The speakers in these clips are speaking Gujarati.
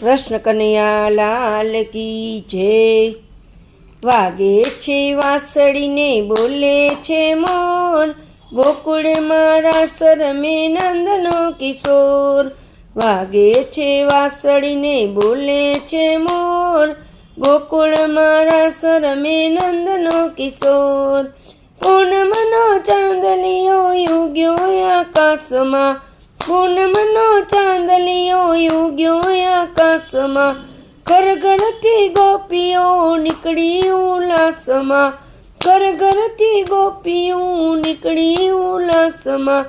કૃષ્ણ કનૈયા લાલ કી જય. વાગે છે વાસળીને બોલે છે મોર. ગોકુળ મારા સરમે નંદનો કિશોર. વાગે છે વાસળીને બોલે છે મોર. ગોકુળ મારા સરમે નંદનો કિશોર. પૂનમનો ચાંદલિયો યુગ્યો આકાશમાં? પૂનમનો ચાંદલિયો યુગ્યો આકાશમાં. ઘર ઘરથી ગોપીઓ નીકળી ઉલ્લાસમાં. ઘર ઘરથી ગોપીઓ નીકળી ઉલ્લાસમાં.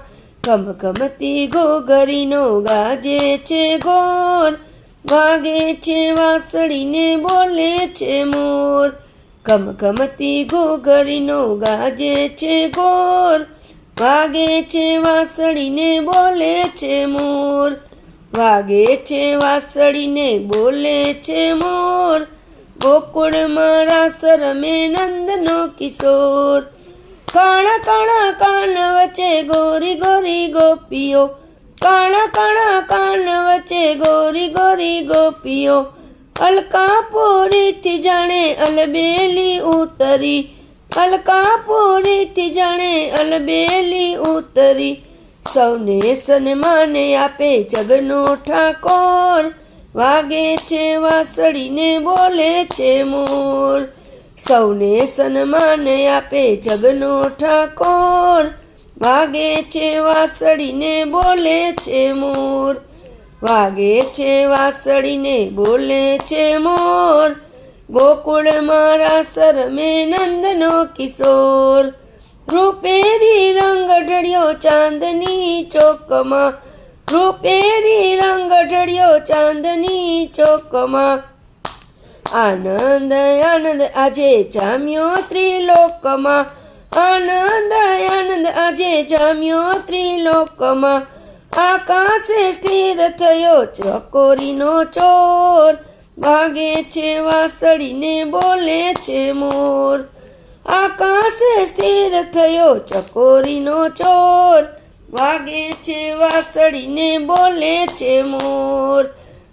ગમ ગમતી ગોગરીનો ગાજે છે ગોર વાગે છે વાસળીને બોલે છે મોર. ગમ ગમતી ગોગરીનો ગાજે છે ગોર વાગે છે વાસળીને બોલે છે મોર. વાગે છે વાસળીને બોલે છે મોર. ગોકુળ મારા સરમે નંદનો કિશોર. કાળા કાળા કાન વચ્ચે ગોરી ગોરી ગોપીઓ. કાણા કાળા કાન વચ્ચે ગોરી ગોરી ગોપીઓ. અલકાપોરીથી જાણે અલબેલી ઉતરી. અલકાપુરીથી જાણે અલબેલી ઉતરી. સૌને સન્માને આપે જગનો ઠાકોર. વાગે છે વાસળીને બોલે છે મોર. સૌને સન્માન આપે જગનો ઠાકોર. વાગે છે વાસળીને બોલે છે મોર. વાગે છે વાસળીને બોલે છે મોર. ગોકુળ મારા સરમે નંદનો કિશોર. રૂપેરી રંગ ઢળ્યો ચાંદની ચોકમાં. રૂપેરી રંગ ઢળ્યો ચાંદની ચોકમાં. આનંદ આનંદ આજે જામ્યો ત્રિલોકમાં. આનંદ આનંદ આજે જામ્યો ત્રિલોકમાં. આકાશે સ્થિર થયો ચકોરીનો ચોર. ભાગે છે, વાસળીને બોલે છે મોર. આકાશે સ્થિર થયો ચકોરીનો ચોર. વાગે છે, વાસળીને બોલે છે મોર.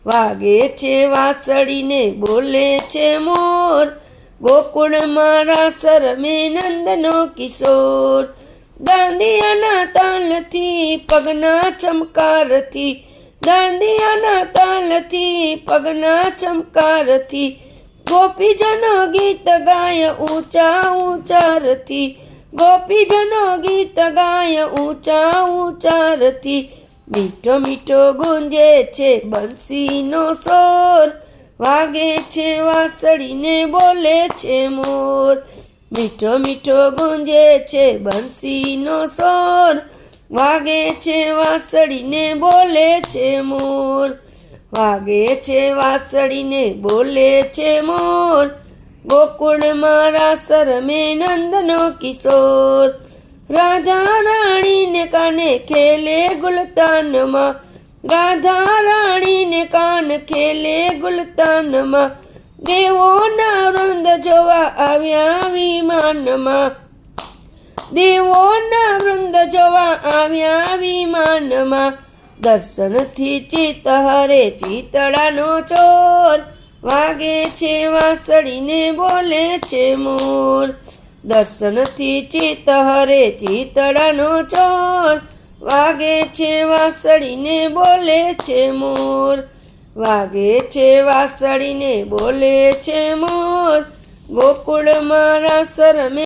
વાગે છે, વાસળીને બોલે છે મોર. ગોકુળ મારા સરમે નંદનો કિશોર. દાંડિયાના તાલથી પગના ચમકારથી દાંડિયાના તાલથી, પગના ચમકારથી, ગોપીજનો ગીત ગાય ઊંચા ઊંચારથી, ગોપીજનો ગીત ગાય ઊંચા ઊંચારથી, મીઠો મીઠો ગુંજે છે બંસીનો સોર વાગે છે વાસળીને બોલે છે મોર. મીઠો મીઠો ગુંજે છે બંસીનો સોર વાગે છે વાસળીને બોલે છે મોર. વાગે છે વાસળીને બોલે છે મોર. ગોકુળ મારા સરમે નંદનો કિશોર. રાધા રાણીને કાને ખેલે ગુલતાનમાં. રાધા રાણીને કાન ખેલે ગુલતાનમાં. દેવોના વૃંદ જોવા આવ્યા વિમાનમાં. દેવોના વૃંદ જોવા આવ્યા વિમાનમાં. દર્શનથી ચિત હરે ચિતળાનો ચોર. વાગે છે વાસળીને, બોલે છે મોર. દર્શનથી ચિત હરે ચિતળાનો ચોર. વાગે છે વાસળીને, બોલે છે મોર. વાગે છે વાસળીને, બોલે છે મોર. ગોકુળ મારા સરમે